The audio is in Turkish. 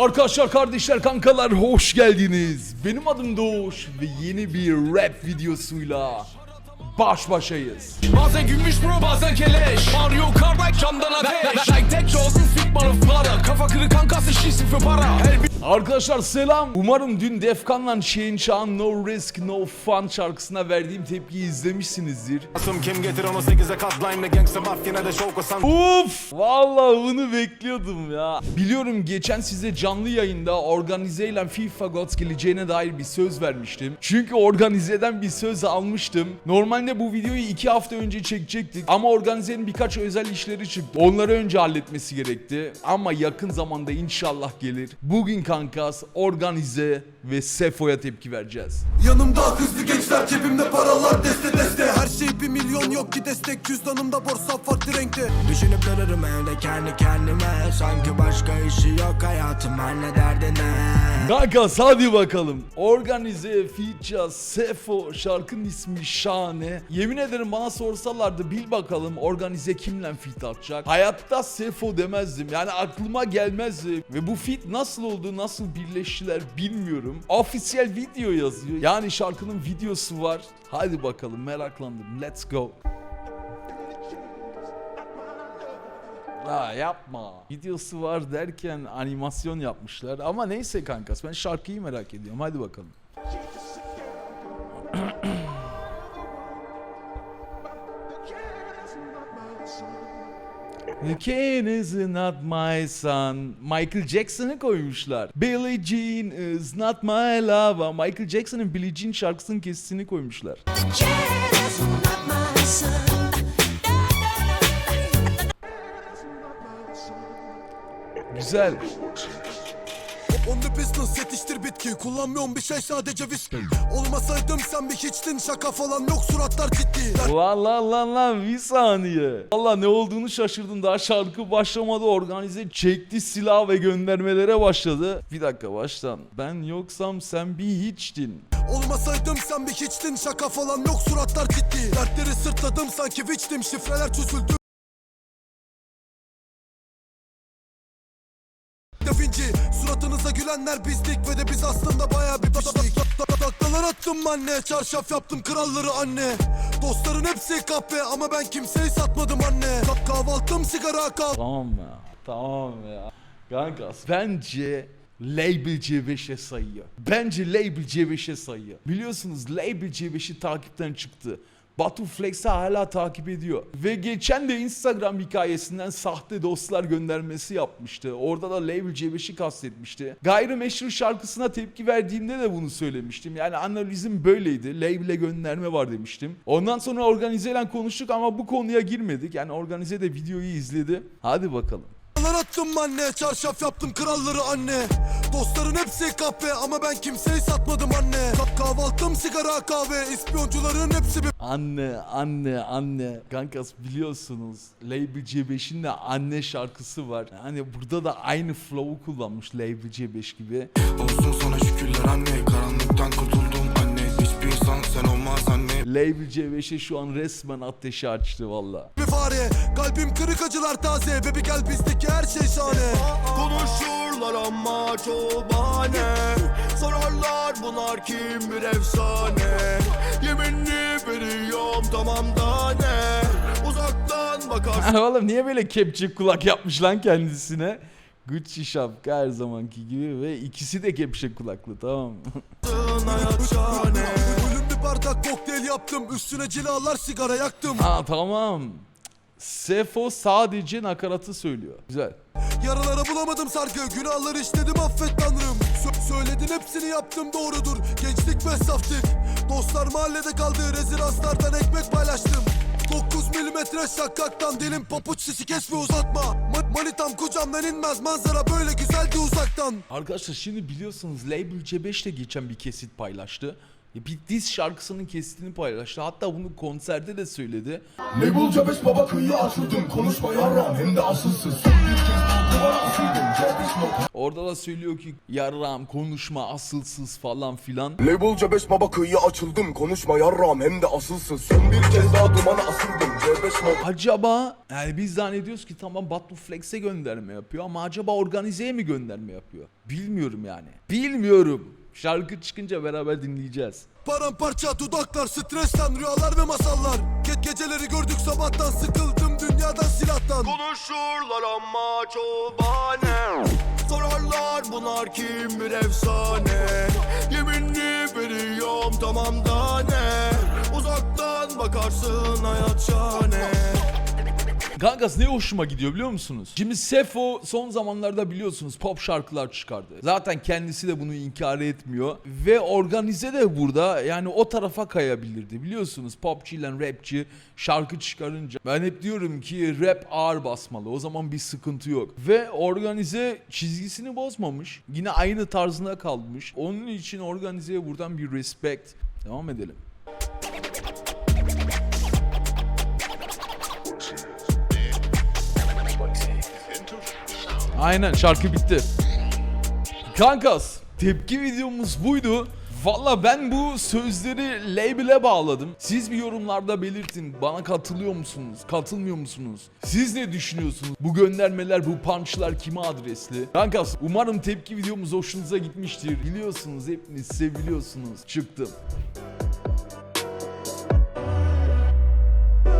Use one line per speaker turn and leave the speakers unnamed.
Arkadaşlar, kardeşler, kankalar hoş geldiniz. Benim adım Doğuş ve yeni bir rap videosuyla baş başayız.
Bazen gümüş bro bazen keleş. Mario Kart like camdan ateş. Like tek olsun fit bana para Kafa kırık kankası şişsin für para
Arkadaşlar selam. Umarım dün Defkan'la Şeyin Çağ'ın No Risk No Fun şarkısına verdiğim tepkiyi izlemişsinizdir.
Kim getir onu 8'e kat line gangsta mafyana da şok osan
Uf! Vallahi bunu bekliyordum ya. Biliyorum geçen size canlı yayında organizeyle FIFA Gods geleceğine dair bir söz vermiştim. Çünkü organizeden bir söz almıştım. Normalde bu videoyu iki hafta önce çekecektik. Ama organizenin birkaç özel işleri çıktı. Onları önce halletmesi gerekti. Ama yakın zamanda inşallah gelir. Bugün kankas organize ve Sefo'ya tepki vereceğiz.
Yanımda hızlı gençler cebimde paralar deste deste. Her şey bir milyon yok ki destek. Cüzdanımda borsa farklı renkte.
Düşünüp dururum evde kendi kendime. Sanki başka işi yok hayatım anne derdine
Kankas hadi bakalım. Organize, feature, Sefo şarkının ismi şahane. Yemin ederim bana sorsalardı bil bakalım organize kimle fit atacak. Hayatta Sefo demezdim. Yani aklıma gelmezdi. Ve bu fit nasıl oldu, nasıl birleştiler bilmiyorum. Official video yazıyor. Yani şarkının videosu var. Hadi bakalım meraklandım. Let's go. Ha yapma. Videosu var derken animasyon yapmışlar. Ama neyse kankas ben şarkıyı merak ediyorum. Hadi bakalım. The king is not my son. Michael Jackson'ı koymuşlar. Billie Jean is not my lover. Michael Jackson'ın Billie Jean şarkısının kesitini koymuşlar.
Yes, not my son.
Güzel.
On the business yetiştir bitki Kullanmıyorum bir şey sadece viski Olmasaydım sen bir hiçtin Şaka falan yok suratlar ciddi
Lan lan lan lan bir saniye. Valla ne olduğunu şaşırdım. Daha şarkı başlamadı organize çekti silah ve göndermelere başladı. Bir dakika baştan. Ben yoksam sen bir hiçtin.
Olmasaydım sen bir hiçtin Şaka falan yok suratlar ciddi Dertleri sırtladım sanki viçtim Şifreler çözüldü gülenler bizdik ve de biz aslında baya bir piştik Taklalar attım anne Çarşaf yaptım kralları anne Dostların hepsi kahpe ama ben kimseyi satmadım anne Kah- Kahvaltım sigara kahve
Tamam ya. Tamam ya. Kankas bence Label C5'e sayıyor. Bence Label C5'e sayıyor. Biliyorsunuz Label C5'i takipten çıktı. Batu Flex'i hala takip ediyor. Ve geçen de Instagram hikayesinden sahte dostlar göndermesi yapmıştı. Orada da Label C5'i kastetmişti. Gayrimeşru şarkısına tepki verdiğimde de bunu söylemiştim. Yani analizim böyleydi. Label'e gönderme var demiştim. Ondan sonra organizeyle konuştuk ama bu konuya girmedik. Yani organize de videoyu izledi. Hadi bakalım.
Taklalar attım anne Çarşaf yaptım kralları anne Dostların hepsi kahpe ama ben kimseyi satmadım anne Kah- Kahvaltım sigara kahve İspiyoncuların hepsi bir
Anne, anne, anne. Kankas biliyorsunuz Label C5'in de anne şarkısı var. Hani burada da aynı flow'u kullanmış Label C5 gibi.
Olsun sana şükürler anne Karanlıktan kurtuldum
Label C5'e şu an resmen ateşi açtı valla.
bir fare Kalbim kırık acılar taze Baby gel bizdeki her şey şahane
Konuşurlar ama çoğu bahane Sorarlar bunlar kim bir efsane Yeminli veriyorum tamam da ne Uzaktan bakarsın
Oğlum niye böyle kepçe kulak yapmış lan kendisine? Gucci şapka her zamanki gibi ve ikisi de kepçe kulaklı tamam mı?
Bardak kokteyl yaptım Üstüne cilalar sigara yaktım
Ha tamam. Sefo sadece nakaratı söylüyor. Güzel.
Yaralara bulamadım sargı Günahları işledim affet tanrım Sö- Söyledin hepsini yaptım doğrudur Gençlik ve saftık Dostlar mahallede kaldı Rezidanslardan ekmek paylaştım 9 milimetre şakaktan dilim papuç sisi kes ve uzatma Ma- Manitam kucamdan inmez manzara böyle güzeldi uzaktan
Arkadaşlar şimdi biliyorsunuz Label C5 de geçen bir kesit paylaştı. Bir diz şarkısının kesitini paylaştı. Hatta bunu konserde de söyledi.
Label C5 baba kıyıya açıldım Konuşma yarram hem de asılsız Son bir kez bu duvara asıldım C5 baba
Orada da söylüyor ki yarram konuşma asılsız falan filan.
Label C5 baba kıyıya açıldım Konuşma yarram hem de asılsız Son bir kez daha dumana asıldım C5 baba
Acaba yani biz zannediyoruz ki tamam Batu Flex'e gönderme yapıyor ama acaba organizeye mi gönderme yapıyor? Bilmiyorum yani. Bilmiyorum. Şarkı çıkınca beraber dinleyeceğiz.
Paramparça dudaklar stresten rüyalar ve masallar. Ge geceleri gördük sabahtan sıkıldım dünyadan silahtan.
Konuşurlar ama çoğu bahane. Sorarlar bunlar kim bir efsane. Yeminli veriyorum tamam da ne? Uzaktan bakarsın hayat şahane
Kankas ne hoşuma gidiyor biliyor musunuz? Şimdi Sefo son zamanlarda biliyorsunuz pop şarkılar çıkardı. Zaten kendisi de bunu inkar etmiyor. Ve organize de burada yani o tarafa kayabilirdi biliyorsunuz. Popçu ile rapçi şarkı çıkarınca. Ben hep diyorum ki rap ağır basmalı. O zaman bir sıkıntı yok. Ve organize çizgisini bozmamış. Yine aynı tarzına kalmış. Onun için organizeye buradan bir respect. Devam edelim. Aynen şarkı bitti. Kankas tepki videomuz buydu. Valla ben bu sözleri label'e bağladım. Siz bir yorumlarda belirtin. Bana katılıyor musunuz? Katılmıyor musunuz? Siz ne düşünüyorsunuz? Bu göndermeler, bu punchlar kime adresli? Kankas umarım tepki videomuz hoşunuza gitmiştir. Biliyorsunuz hepiniz seviliyorsunuz. Çıktım.